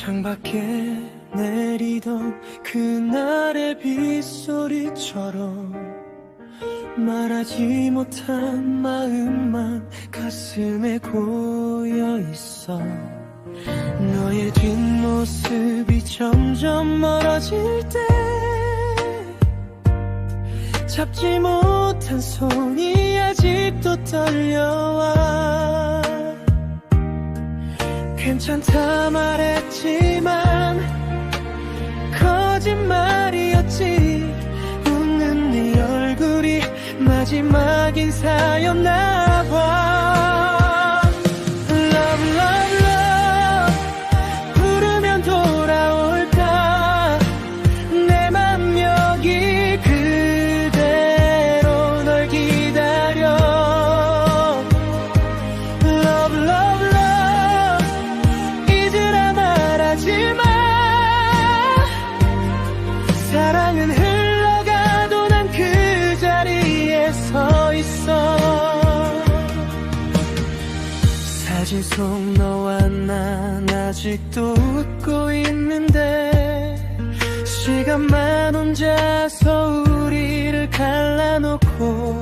창밖에 내리던 그날의 빗소리처럼 말하지 못한 마음만 가슴에 고여 있어. 너의 뒷모습이 점점 멀어질 때 잡지 못한 손이 아직도 떨려와 괜찮다 말했지만 거짓말이었지. 웃는 네 얼굴이 마지막 인사였나 봐 사진 속 너와 난 아직도 웃고 있는데 시간만 혼자서 우리를 갈라놓고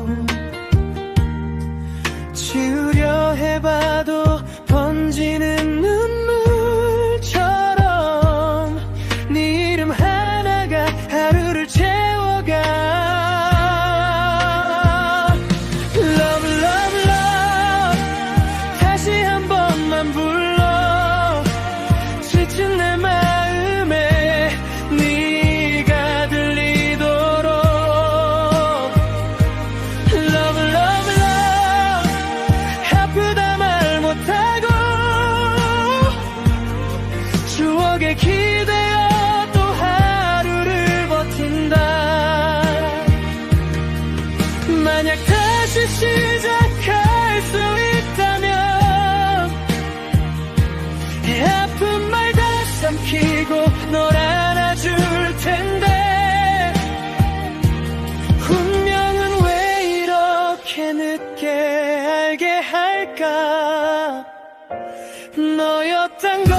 추억에 기대어 또 하루를 버틴다. 만약 다시 시작할 수 있다면 이 아픈 말 다 삼키고 널 안아줄 텐데. 운명은 왜 이렇게 늦게 알게 할까? 너였단 걸